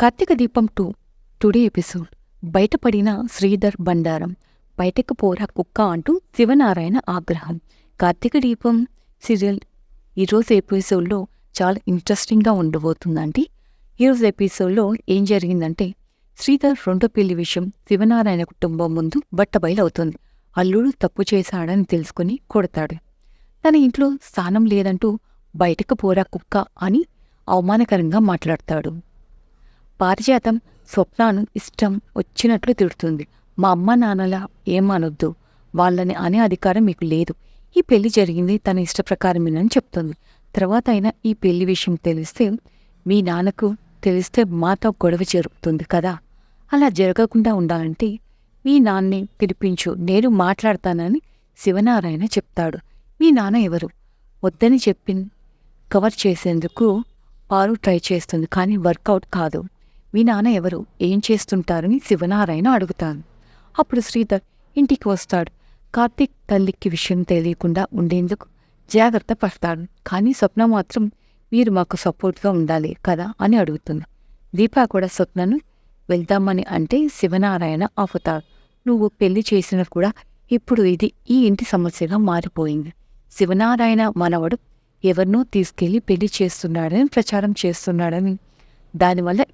కార్తీక దీపం two today episode. బయటపడిన శ్రీధర్ బండారం బయటకు పోరా కుక్క అంటూ శివనారాయణ ఆగ్రహం. కార్తీక దీపం సీరియల్ ఈరోజు ఎపిసోడ్లో చాలా ఇంట్రెస్టింగ్గా ఉండబోతుందండి. ఈరోజు ఎపిసోడ్లో ఏం జరిగిందంటే శ్రీధర్ రెండో పెళ్ళి విషయం శివనారాయణ కుటుంబం ముందు బట్టబయలవుతుంది. అల్లుడు తప్పు చేశాడని తెలుసుకుని కొడతాడు. తన ఇంట్లో స్థానం లేదంటూ బయటకు పోరా కుక్క అని అవమానకరంగా మాట్లాడతాడు. పారిజాతం స్వప్నాను ఇష్టం వచ్చినట్లు తిడుతుంది. మా అమ్మ నాన్నల ఏమనొద్దు. వాళ్ళని అనే అధికారం మీకు లేదు. ఈ పెళ్ళి జరిగింది తన ఇష్ట ప్రకారమేనని చెప్తుంది. తర్వాత అయినా ఈ పెళ్ళి విషయం తెలిస్తే మీ నాన్నకు తెలిస్తే మాతో గొడవ జరుగుతుంది కదా. అలా జరగకుండా ఉండాలంటే మీ నాన్నే పిలిపించు. నేను మాట్లాడతానని శివనారాయణ చెప్తాడు. మీ నాన్న ఎవరు? వద్దని చెప్పి కవర్ చేసేందుకు పారు ట్రై చేస్తుంది కానీ వర్కౌట్ కాదు. మీ నాన్న ఎవరు? ఏం చేస్తుంటారని శివనారాయణ అడుగుతాను. అప్పుడు శ్రీధర్ ఇంటికి వస్తాడు. కార్తీక్ తల్లికి విషయం తెలియకుండా ఉండేందుకు జాగ్రత్త పడతాడు. కానీ స్వప్న మాత్రం మీరు మాకు సపోర్ట్గా ఉండాలి కదా? అని అడుగుతుంది. దీపా కూడా స్వప్నను వెళ్దామని అంటే శివనారాయణ ఆపుతాడు. నువ్వు పెళ్ళి చేసిన కూడా ఇప్పుడు ఇది ఈ ఇంటి సమస్యగా మారిపోయింది. శివనారాయణ మనవడు ఎవరినో తీసుకెళ్ళి పెళ్ళి చేస్తున్నాడని ప్రచారం చేస్తున్నాడని. దానివల్ల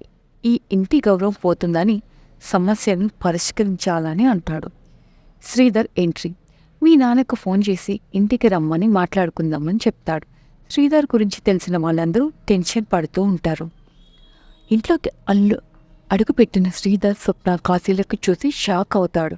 ఈ ఇంటి గౌరవం పోతుందని సమస్యను పరిష్కరించాలని అంటాడు. శ్రీధర్ ఎంట్రీ. మీ నాన్నకు ఫోన్ చేసి ఇంటికి రమ్మని మాట్లాడుకుందామని చెప్తాడు. శ్రీధర్ గురించి తెలిసిన వాళ్ళందరూ టెన్షన్ పడుతూ ఉంటారు. ఇంట్లోకి అల్లు అడుగుపెట్టిన శ్రీధర్ స్వప్న కాశీలకు చూసి షాక్ అవుతాడు.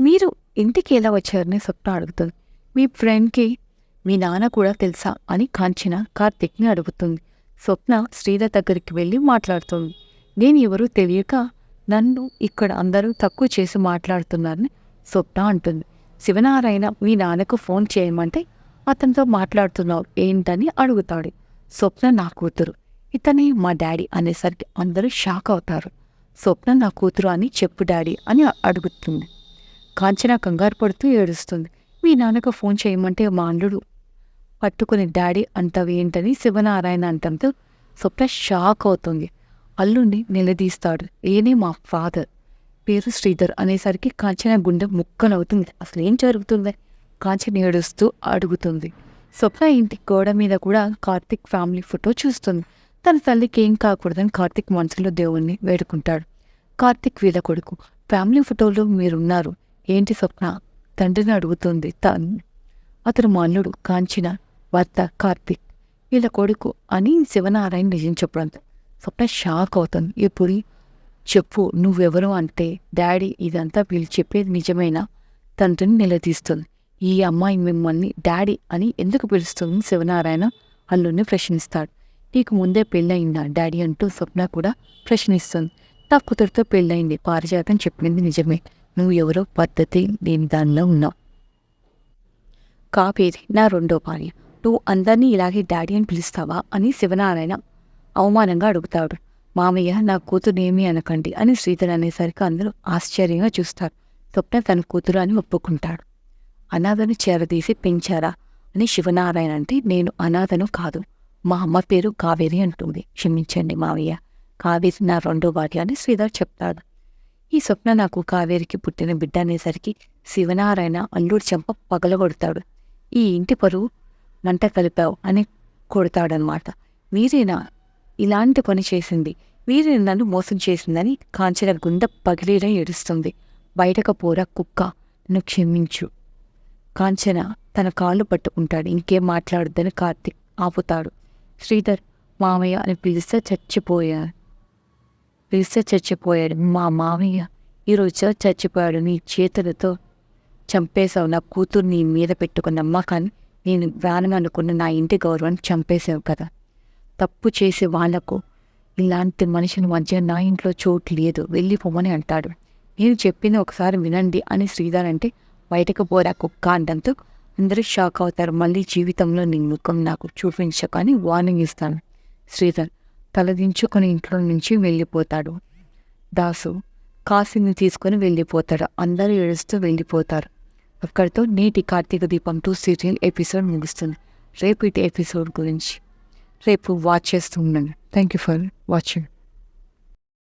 మీరు ఇంటికి ఎలా వచ్చారని స్వప్న అడుగుతుంది. మీ ఫ్రెండ్కి మీ నాన్న కూడా తెలుసా అని కాంచన కార్తిక్ని అడుగుతుంది. స్వప్న శ్రీధర్ దగ్గరికి వెళ్ళి మాట్లాడుతుంది. నేను ఎవరూ తెలియక నన్ను ఇక్కడ అందరూ తక్కువ చేసి మాట్లాడుతున్నారని స్వప్న అంటుంది. శివనారాయణ మీ నాన్నకు ఫోన్ చేయమంటే అతనితో మాట్లాడుతున్నావు ఏంటని అడుగుతాడు. స్వప్న నా కూతురు. ఇతనే మా డాడీ అనేసరికి అందరూ షాక్ అవుతారు. స్వప్న నా కూతురు అని చెప్పు డాడీ అని అడుగుతుంది. కాంచన కంగారు పడుతూ ఏడుస్తుంది. మీ నాన్నకు ఫోన్ చేయమంటే మా అల్లుడు పట్టుకుని డాడీ అంటావేంటని శివనారాయణ అంటంతో స్వప్న షాక్ అవుతుంది. అల్లుణ్ణి నిలదీస్తాడు. ఏనే మా ఫాదర్. పేరు శ్రీధర్ అనేసరికి కాంచన గుండె ముక్కలవుతుంది. అసలు ఏం జరుగుతుంది? కాంచన ఏడుస్తూ అడుగుతుంది. స్వప్న ఇంటి గోడ మీద కూడా కార్తిక్ ఫ్యామిలీ ఫోటో చూస్తుంది. తన తల్లికి ఏం కాకూడదని కార్తిక్ మనసులో దేవుణ్ణి వేడుకుంటాడు. కార్తిక్ వీళ్ళ కొడుకు ఫ్యామిలీ ఫోటోలో మీరున్నారు. ఏంటి స్వప్న? తండ్రిని అడుగుతుంది తను. అతను మల్లుడు కాంచిన భర్త కార్తిక్. వీళ్ళ కొడుకు అని శివనారాయణ నిజం చెప్పడంతో స్వప్న షాక్ అవుతుంది. ఇప్పుడు చెప్పు నువ్వెవరు? అంటే డాడీ ఇదంతా వీళ్ళు చెప్పేది నిజమేనా? తండ్రిని నిలదీస్తుంది. ఈ అమ్మాయి మిమ్మల్ని డాడీ అని ఎందుకు పిలుస్తుంది శివనారాయణ? అల్లుని ప్రశ్నిస్తాడు. నీకు ముందే పెళ్ళయిందా? డాడీ అంటూ స్వప్న కూడా ప్రశ్నిస్తుంది. నా కూతురితో పెళ్ళయింది. పారిజాతం చెప్పింది నిజమే. నువ్వు ఎవరో పద్ధతి నేను దానిలో ఉన్నావు కాపేరి నా రెండో భార్య. నువ్వు అందరినీ ఇలాగే డాడీ అని పిలుస్తావా? అని శివనారాయణ అవమానంగా అడుగుతాడు. మామయ్య నా కూతురునేమీ అనకండి అని శ్రీధర్ అనేసరికి అందరూ ఆశ్చర్యంగా చూస్తారు. స్వప్న తన కూతురు అని ఒప్పుకుంటాడు. అనాథను చేరదీసి పెంచారా? అని శివనారాయణ అంటే నేను అనాథను కాదు. మా అమ్మ పేరు కావేరి అంటుంది. క్షమించండి మావయ్య కావేరి నా రెండో భార్య అని శ్రీధర్ చెప్తాడు. ఈ స్వప్న నాకు కావేరికి పుట్టిన బిడ్డ అనేసరికి శివనారాయణ అల్లుడు చెంప పగలగొడతాడు. ఈ ఇంటి పరువు మంట కలిపావు అని కొడతాడనమాట మీరేనా? ఇలాంటి పని చేసింది. వీరిని నన్ను మోసం చేసిందని కాంచన గుండె పగిలేలా ఏడుస్తుంది. బయటకు పోరా కుక్క నన్ను క్షమించు. కాంచన తన కాళ్ళు పట్టుకుంటాడు ఇంకేం మాట్లాడొద్దని కార్తిక్ ఆపుతాడు. శ్రీధర్ మామయ్య అని పిలిస్తే చచ్చిపోయాడు పిలిస్తే చచ్చిపోయాడు. మా మామయ్య ఈరోజు చచ్చిపోయాడు. నీ చేతులతో చంపేశావు. నా కూతురు నీ మీద పెట్టుకున్న నమ్మకాన్ని నేను ప్రాణం అనుకున్న నా ఇంటి గౌరవాన్ని చంపేశావు కదా. తప్పు చేసే వాళ్ళకు ఇలాంటి మనిషిని మధ్య నా ఇంట్లో చోటు లేదు వెళ్ళిపోమని అంటాడు. నేను చెప్పింది ఒకసారి వినండి అని శ్రీధర్ అంటే బయటకు పోరా కుక్క అంటంతో అందరూ షాక్ అవుతారు. మళ్ళీ జీవితంలో నీ ముఖం నాకు చూపించకని వార్నింగ్ ఇస్తాను. శ్రీధర్ తలదించుకొని ఇంట్లో నుంచి వెళ్ళిపోతాడు. దాసు కాశీని తీసుకొని వెళ్ళిపోతాడు. అందరూ ఏడుస్తూ వెళ్ళిపోతారు. అక్కడితో నేటి కార్తీక దీపం టూ సీరియల్ ఎపిసోడ్ ముగుస్తుంది. రేపు ఇటు ఎపిసోడ్ గురించి రేపు వాచ్ చేస్తూ ఉండండి. Thank you for watching